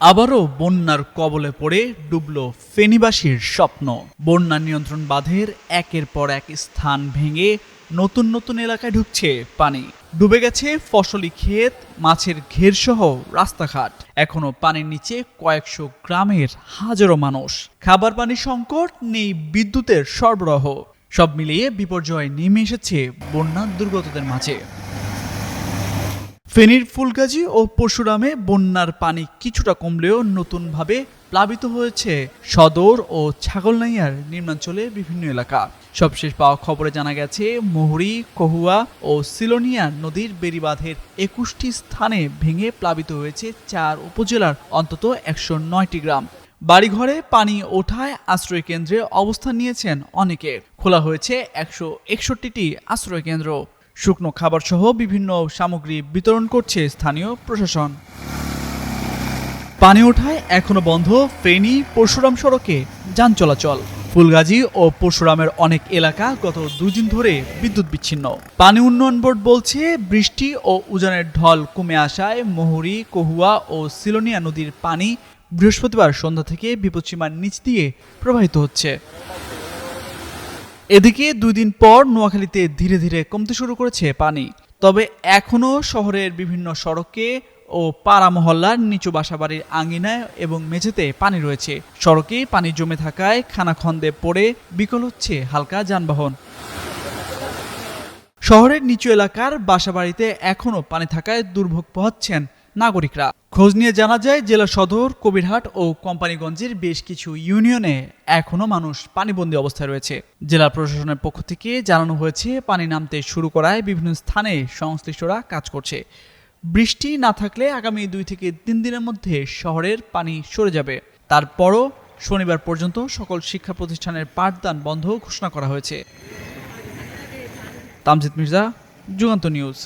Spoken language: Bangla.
আবারও বন্যার কবলে পড়ে ডুবল ফেনীবাসীর স্বপ্ন। বন্যা নিয়ন্ত্রণ বাঁধের একের পর এক স্থান ভেঙে নতুন নতুন এলাকায় ঢুকছে পানি। ডুবে গেছে ফসলি ক্ষেত, মাছের ঘেরসহ রাস্তাঘাট। এখনও পানির নিচে কয়েকশো গ্রামের হাজারো মানুষ। খাবার পানির সংকট নেই বিদ্যুতের সরবরাহ। সব মিলিয়ে বিপর্যয় নেমে এসেছে বন্যা দুর্গতদের মাঝে। ফেনীর ফুলগাজী ও পরশুরামে বন্যার পানি কিছুটা কমলেও নতুনভাবে প্লাবিত হয়েছে সদর ও ছাগলনাইয়ার নিম্নাঞ্চলে বিভিন্ন এলাকা। সবশেষ পাওয়া খবরে জানা গেছে, মহুরী, কহুয়া ও সিলোনিয়া নদীর বেড়িবাঁধের একুশটি স্থানে ভেঙে প্লাবিত হয়েছে চার উপজেলার অন্তত একশো নয়টি গ্রাম। বাড়িঘরে পানি ওঠায় আশ্রয় কেন্দ্রে অবস্থান নিয়েছেন অনেকে। খোলা হয়েছে একশো একষট্টিটি আশ্রয় কেন্দ্র। শুকনো খাবার সহ বিভিন্ন সামগ্রী বিতরণ করছে স্থানীয় প্রশাসন। পানি ওঠায় এখনও বন্ধ ফেনী পরশুরাম সড়কে যান চলাচল। ফুলগাজী ও পরশুরামের অনেক এলাকা গত দুদিন ধরে বিদ্যুৎ বিচ্ছিন্ন। পানি উন্নয়ন বোর্ড বলছে, বৃষ্টি ও উজানের ঢল কমে আসায় মহুরী, কহুয়া ও সিলোনিয়া নদীর পানি বৃহস্পতিবার সন্ধ্যা থেকে বিপদসীমার নিচ দিয়ে প্রবাহিত হচ্ছে। এদিকে দুই দিন পর নোয়াখালীতে ধীরে ধীরে কমতে শুরু করেছে পানি। তবে এখনও শহরের বিভিন্ন সড়কে ও পাড়া মহল্লার নিচু বাসাবাড়ির আঙিনায় এবং মেঝেতে পানি রয়েছে। সড়কে পানি জমে থাকায় খানাখন্দে পড়ে বিকল হচ্ছে হালকা যানবাহন। শহরের নিচু এলাকার বাসাবাড়িতে এখনও পানি থাকায় দুর্ভোগ পোহাচ্ছেন নাগরিকরা। খোঁজ নিয়ে জানা যায়, জেলা সদর, কবিরহাট ও কোম্পানিগঞ্জের বেশ কিছু ইউনিয়নে এখনও মানুষ পানিবন্দী অবস্থায় রয়েছে। জেলা প্রশাসনের পক্ষ থেকে জানানো হয়েছে, পানি নামতে শুরু করায় বিভিন্ন স্থানে সংশ্লিষ্টরা কাজ করছে। বৃষ্টি না থাকলে আগামী দুই থেকে তিন দিনের মধ্যে শহরের পানি সরে যাবে। তারপরও শনিবার পর্যন্ত সকল শিক্ষা প্রতিষ্ঠানের পাঠদান বন্ধ ঘোষণা করা হয়েছে। তামজিদ মির্জা, যুগান্ত নিউজ।